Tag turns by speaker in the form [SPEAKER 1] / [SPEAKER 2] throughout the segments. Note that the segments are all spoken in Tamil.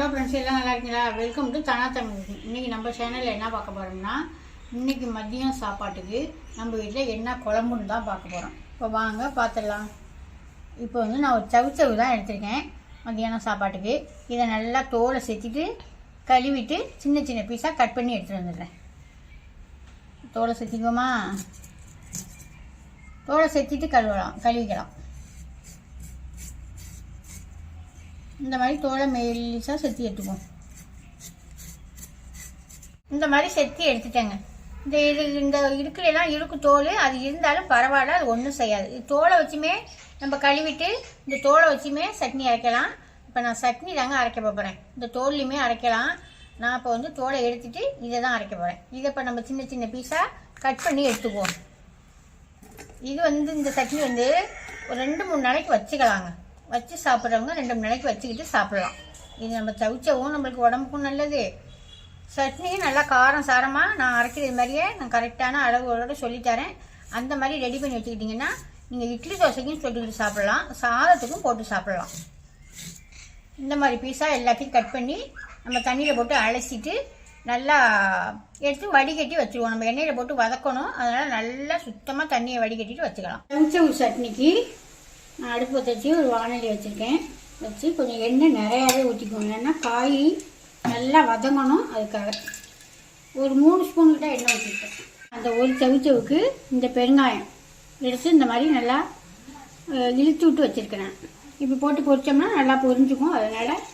[SPEAKER 1] ஹலோ ஃப்ரெண்ட்ஸ் எல்லாம் நல்லா இருக்கீங்களா? வெல்கம் டு தனா தமிழ் இன்றைக்கி நம்ம சேனலில் என்ன பார்க்க போகிறோம்னா இன்றைக்கி மதியம் சாப்பாட்டுக்கு நம்ம வீட்டில் என்ன குழம்புன்னு தான் பார்க்க போகிறோம் இப்போ வாங்க பார்த்துடலாம். இப்போ வந்து நான் ஒரு சவுச்சவு தான் எடுத்திருக்கேன் மதியானம் சாப்பாட்டுக்கு. இதை நல்லா தோலை செத்திட்டு கழுவிட்டு சின்ன சின்ன பீஸாக கட் பண்ணி எடுத்துகிட்டு வந்துடுறேன். தோலை செத்திக்குவோமா? தோலை செத்திட்டு கழுவலாம் கழுவிக்கலாம். இந்த மாதிரி தோலை மெலிசாக செத்தி எடுத்துக்குவோம். இந்த மாதிரி செத்தி எடுத்துட்டேங்க. இந்த இது இந்த இருக்குலாம் இருக்கு தோல் அது இருந்தாலும் பரவாயில்ல அது ஒன்றும் செய்யாது. இது தோலை வச்சுமே நம்ம கழுவிட்டு இந்த தோலை வச்சுமே சட்னி அரைக்கலாம். இப்போ நான் சட்னி தாங்க அரைக்க போகிறேன் இந்த தோல்லையுமே அரைக்கலாம். நான் இப்போ வந்து தோலை எடுத்துட்டு இதை தான் அரைக்க போகிறேன் இதை இப்போ நம்ம சின்ன சின்ன பீஸாக கட் பண்ணி எடுத்துக்குவோம். இது வந்து இந்த சட்னி வந்து ஒரு ரெண்டு மூணு நாளைக்கு வச்சுக்கலாங்க. வச்சு சாப்பிட்றவங்க ரெண்டு மணி நாளைக்கு வச்சுக்கிட்டு சாப்பிட்லாம். இது நம்ம தவிச்சவும் நம்மளுக்கு உடம்புக்கும் நல்லது. சட்னியும் நல்லா காரம் சாரமாக நான் அரைக்கிறது மாதிரியே நான் கரெக்டான அளவுகளோட சொல்லித்தரேன் அந்த மாதிரி ரெடி பண்ணி வச்சுக்கிட்டிங்கன்னா நீங்கள் இட்லி தோசைக்கும் சொல்லிக்கிட்டு சாப்பிட்லாம். சாதத்துக்கும் போட்டு சாப்பிட்லாம். இந்த மாதிரி பீஸாக எல்லாத்தையும் கட் பண்ணி நம்ம தண்ணியில் போட்டு அலசிட்டு நல்லா எடுத்து வடிகட்டி வச்சுருவோம். நம்ம எண்ணெயில் போட்டு வதக்கணும். அதனால் நல்லா சுத்தமாக தண்ணியை வடிகட்டிட்டு வச்சுக்கலாம். சவுச்சவு சட்னிக்கு நான் அடுப்பு தச்சு ஒரு வானொலி வச்சுருக்கேன். வச்சு கொஞ்சம் எண்ணெய் நிறையாவே ஊற்றிக்குவோம் ஏன்னா காய் நல்லா வதங்கணும் அதுக்காக. ஒரு மூணு ஸ்பூன் கிட்ட எண்ணெய் ஊற்றிருக்கேன் அந்த ஒரு சவுச்சவுக்கு இந்த பெருங்காயம் எடுத்து இந்த மாதிரி நல்லா இழுத்து விட்டு வச்சுருக்கிறேன். இப்போ போட்டு பொரித்தோம்னா நல்லா பொரிஞ்சுக்கும். அதனால்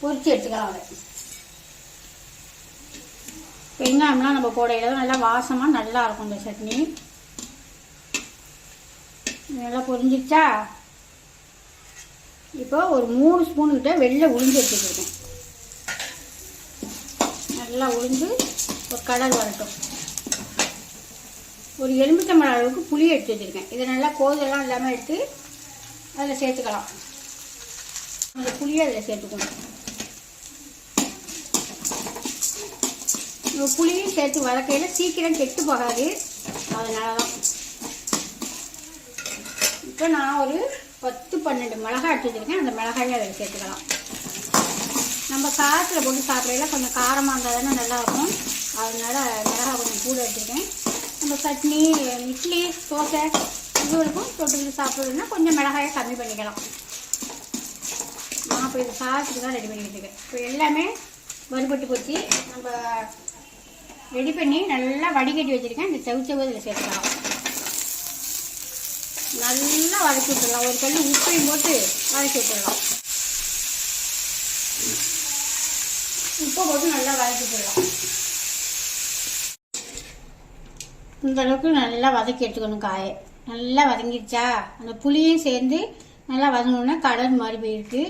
[SPEAKER 1] பொரித்து எடுத்துக்கலாம் அதை வெங்காயம்லாம் நம்ம போடையில நல்லா வாசமாக நல்லா இருக்கும் இந்த சட்னி. நல்லா பொரிஞ்சிருச்சா? இப்போ ஒரு மூணு ஸ்பூன்கிட்ட வெளில உளிஞ்சு உளுந்து எடுத்துக்கிட்டேன் நல்லா உளுந்து ஒரு கலர் வரட்டும். ஒரு எலுமிச்சம்பழம் அளவுக்கு புளி எடுத்து வச்சுருக்கேன். இதை நல்லா கோதெல்லாம் இல்லாமல் எடுத்து அதில் சேர்த்துக்கலாம். அந்த புளியை அதில் சேர்த்துக்கணும். புளியும் சேர்த்து வதக்கையில் சீக்கிரம் கெட்டு போகாது. அதனால தான் இப்போ நான் ஒரு பத்து பன்னெண்டு மிளகாய் எடுத்து வச்சுருக்கேன் அந்த மிளகாயை அதில் சேர்த்துக்கலாம். நம்ம சாதத்தில் போட்டு சாப்பிடையில கொஞ்சம் காரமாக இருந்தால் தானே நல்லாயிருக்கும். அதனால் மிளகாய் கொஞ்சம் கூட எடுத்துருக்கேன் நம்ம சட்னி இட்லி தோசை இதுவரைக்கும் தொட்டுக்கிட்டு சாப்பிட்றதுன்னா கொஞ்சம் மிளகாயை கம்மி பண்ணிக்கலாம். நான் இப்போ இது சாதத்துக்கு தான் ரெடி பண்ணிக்கிட்டு இருக்கேன். இப்போ எல்லாமே வறுபட்டு போச்சு. நம்ம ரெடி பண்ணி நல்லா வடிகட்டி வச்சுருக்கேன். இந்த செவுச்சவு இதில் சேர்த்துக்கலாம். நல்லா வதக்கி விட்டுடலாம். ஒரு கல் உப்பையும் போட்டு வதக்கி விட்டுடலாம். உப்பை போட்டு நல்லா வதக்கி விட்டுடலாம். இந்த அளவுக்கு நல்லா வதக்கி எடுத்துக்கணும் காயை. நல்லா வதங்கிடுச்சா? அந்த புளியும் சேர்ந்து நல்லா வதங்கினோன்னா கலர் மாதிரி போயிருக்கு.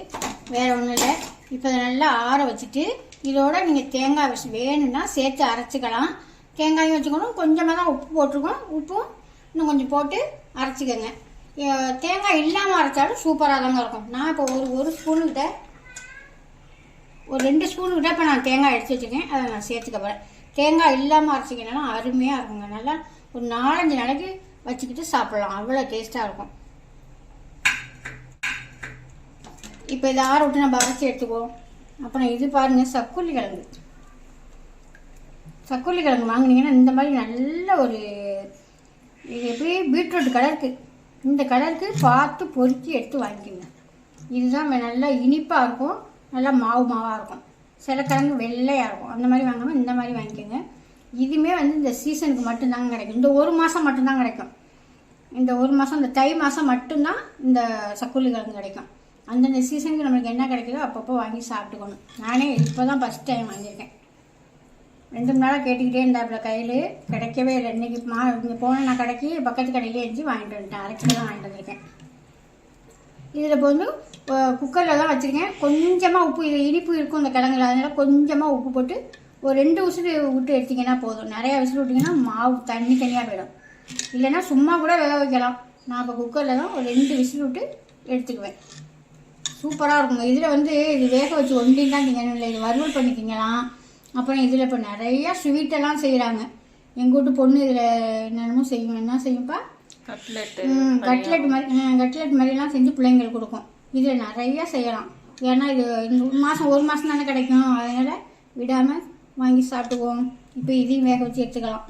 [SPEAKER 1] வேறு ஒன்றும் இல்லை. இப்போ அதை நல்லா ஆற வச்சுட்டு இதோட நீங்கள் தேங்காய் வச்சு வேணும்னா சேர்த்து அரைச்சிக்கலாம். தேங்காயும் வச்சுக்கணும். கொஞ்சமாக தான் உப்பு போட்டிருக்கோம். உப்பும் இன்னும் கொஞ்சம் போட்டு அரைச்சிக்கோங்க. தேங்காய் இல்லாமல் அரைச்சாலும் சூப்பராக தாங்க இருக்கும். நான் இப்போ ஒரு ஒரு ஸ்பூனுக்கிட்ட ஒரு ரெண்டு ஸ்பூன் கிட்ட இப்போ நான் தேங்காய் எடுத்து வச்சுருக்கேன் அதை நான் சேர்த்துக்க போகிறேன் தேங்காய் இல்லாமல் அரைச்சிக்கணும்னா அருமையாக இருக்குங்க. நல்லா ஒரு நாலஞ்சு நாளைக்கு வச்சுக்கிட்டு சாப்பிட்லாம். அவ்வளோ டேஸ்ட்டாக இருக்கும். இப்போ இதை ஆற விட்டு நம்ம அரைச்சி எடுத்துக்குவோம். அப்புறம் இது பாருங்கள் சக்குள்ளி கிழங்கு. சக்குள்ளி கிழங்கு வாங்கினீங்கன்னா இந்த மாதிரி நல்ல ஒரு இது எப்படி பீட்ரூட் கலருக்கு. இந்த கலருக்கு பார்த்து பொறித்து எடுத்து வாங்கிக்கோங்க. இதுதான் நல்லா இனிப்பாக இருக்கும். நல்லா மாவு மாவாக இருக்கும். சில கிழங்கு வெள்ளையாக இருக்கும். அந்த மாதிரி வாங்காமல் இந்த மாதிரி வாங்கிக்கோங்க. இதுவுமே வந்து இந்த சீசனுக்கு மட்டும்தாங்க கிடைக்கும். இந்த ஒரு மாதம் மட்டும்தான் கிடைக்கும். இந்த ஒரு மாதம் இந்த தை மாதம் மட்டும்தான் இந்த சக்குள்ளி கிழங்கு கிடைக்கும். அந்தந்த சீசனுக்கு நம்மளுக்கு என்ன கிடைக்குதோ அப்பப்போ வாங்கி சாப்பிட்டுக்கணும். நானே இப்போ தான் ஃபஸ்ட் டைம் வாங்கியிருக்கேன். ரெண்டு மூணு நாளாக கேட்டுக்கிட்டே இருந்தாப்புல கையில். கிடைக்கவே இல்லை. இன்னைக்கு மா இங்கே போன நான் கடைக்கு பக்கத்து கடையிலே இருந்துச்சு வாங்கிட்டு வந்துட்டேன். அரை கிலோ தான் வாங்கிட்டு வந்திருக்கேன். இதில் இப்போ வந்து குக்கரில் தான் வச்சுருக்கேன். கொஞ்சமாக உப்பு இது இனிப்பு இருக்கும் இந்த கிழங்குல. அதனால் கொஞ்சமாக உப்பு போட்டு ஒரு ரெண்டு விசில் விட்டு எடுத்திங்கன்னா போதும். நிறையா விசில் விட்டிங்கன்னா மாவு தண்ணி தனியாக போயிடும். இல்லைன்னா சும்மா கூட வேக வைக்கலாம். நான் இப்போ குக்கரில் தான் ஒரு ரெண்டு விசில் விட்டு எடுத்துக்குவேன். சூப்பராக இருக்கும். இதில் வந்து இது வேக வச்சு ஒண்டின்னு தான் திங்கணும் இல்லை இது வறுவல் பண்ணிக்கிங்களாம். அப்புறம் இதில் இப்போ நிறையா ஸ்வீட்டெல்லாம் செய்கிறாங்க எங்கள் வீட்டு பொண்ணு இதில் என்னென்னமோ செய்யும். என்ன செய்யும்ப்பா? கட்லெட் மாதிரி கட்லெட் மாதிரிலாம் செஞ்சு பிள்ளைங்களுக்கு கொடுக்கும். இதில் நிறைய செய்யலாம். ஏன்னா இது மாதம் ஒரு மாதம் தானே கிடைக்கும். அதனால் விடாமல் வாங்கி சாப்பிட்டுக்குவோம். இப்போ இதையும் வேக வச்சு எடுத்துக்கலாம்.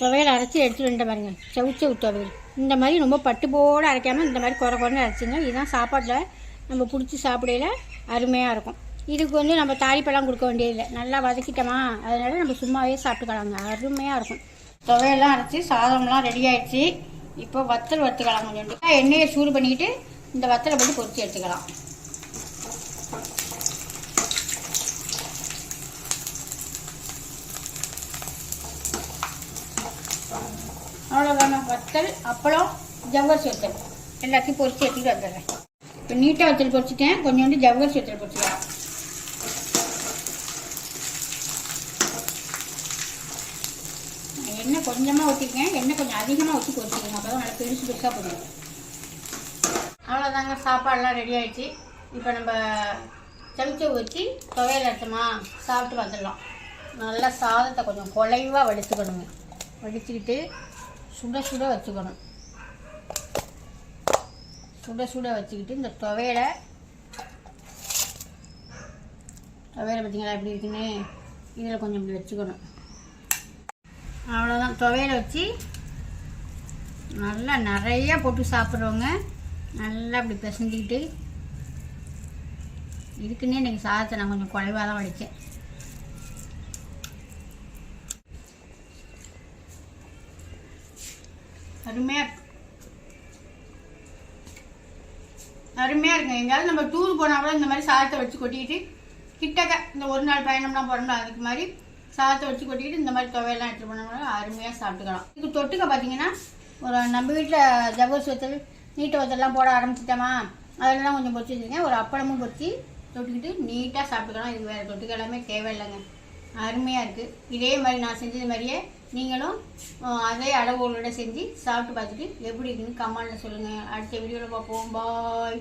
[SPEAKER 1] துவையல் அரைச்சி எடுத்துட்டு வந்துட்டு பாருங்க. சவுச்சவு துவையல். இந்த மாதிரி ரொம்ப பட்டு போட அரைக்காமல் இந்த மாதிரி குறை குறைன்னு அரைச்சிங்க. இதுதான் சாப்பாட்டில் நம்ம பிடிச்சி சாப்பிடையில அருமையாக இருக்கும். இதுக்கு வந்து நம்ம தாளிப்பெல்லாம் கொடுக்க வேண்டியதில்லை. நல்லா வதக்கிட்டோமா? அதனால் நம்ம சும்மாவே சாப்பிட்டுக்கலாங்க. அருமையாக இருக்கும். துவையெல்லாம் அரைச்சி சாதம்லாம் ரெடி ஆயிடுச்சு. இப்போ வத்தல் வறுத்துக்கலாம் கொஞ்சம் எண்ணெயை சூடு பண்ணிக்கிட்டு இந்த வத்தலை போட்டு பொரிச்சு எடுத்துக்கலாம். அவ்வளோதாங்க வத்தல் அப்பளம் ஜவ்வரிசி வத்தல். எல்லாத்தையும் பொறிச்சு எடுத்துகிட்டு வந்துடுறேன். இப்போ நீட்டாக வத்தல் பொரிச்சிட்டேன் கொஞ்சோண்டு ஜவ்வரிசி வத்தல் பொறிச்சிக்கலாம் எண்ணெய் கொஞ்சமாக ஊற்றிக்கேன் எண்ணெய் கொஞ்சம் அதிகமாக ஊற்றி பொரிச்சிக்கோங்க அப்போ தான் நல்லா பெருசு பெருசாக போடுவோம் அவ்வளோதாங்க சாப்பாடெல்லாம் ரெடி ஆகிடுச்சு இப்போ நம்ம செமிச்சு ஊற்றி துவையல் எடுத்துமா? சாப்பிட்டு வந்துடலாம். நல்லா சாதத்தை கொஞ்சம் குலைவாக வடிச்சுக்கணுங்க. வடிச்சுக்கிட்டு சுட சுட வச்சுக்கணும். சுட சுட வச்சுக்கிட்டு இந்த துவையலை துவையலை பார்த்தீங்களா? எப்படி இருக்குன்னு? இதில் கொஞ்சம் இப்படி வச்சுக்கணும். அவ்வளோதான் துவையலை வச்சு நல்லா நிறையா போட்டு சாப்பிட்றவங்க நல்லா அப்படி பிசைஞ்சிக்கிட்டு இதுக்குன்னே இன்றைக்கி சாதத்தை நான் கொஞ்சம் குறைவாக தான் வடித்தேன் அருமையாக அருமையாக இருக்குங்க. எங்கேயாவது நம்ம டூர் போனால் கூட இந்த மாதிரி சாதத்தை வச்சு கொட்டிக்கிட்டு கிட்டக்க இந்த ஒரு நாள் பயணம்லாம் போகிறோம்ல அதுக்கு மாதிரி சாதத்தை வச்சு கொட்டிக்கிட்டு இந்த மாதிரி துவையெல்லாம் எடுத்துகிட்டு பண்ணோம்னா அருமையாக சாப்பிட்டுக்கலாம். இதுக்கு தொட்டுக்க பார்த்தீங்கன்னா ஒரு நம்ம வீட்டில் ஜவ்வரிசி வத்தல் நீட்டை வத்தல்லாம் போட ஆரம்பிச்சிட்டோமா அதெல்லாம் கொஞ்சம் பொறிச்சு வச்சுருக்கேன். ஒரு அப்பளமும் பொறிச்சு தொட்டுக்கிட்டு நீட்டாக சாப்பிட்டுக்கலாம். இது வேறு தொட்டுக்க எல்லாமே தேவையில்லைங்க. அருமையாக இருக்குது இதே மாதிரி நான் செஞ்சது மாதிரியே நீங்களும் அதே அளவுகளோட செஞ்சு சாப்பிட்டு பார்த்துட்டு எப்படி இருக்குன்னு கமெண்டில் சொல்லுங்கள் அடுத்த வீடியோவில் பார்ப்போம். பாய்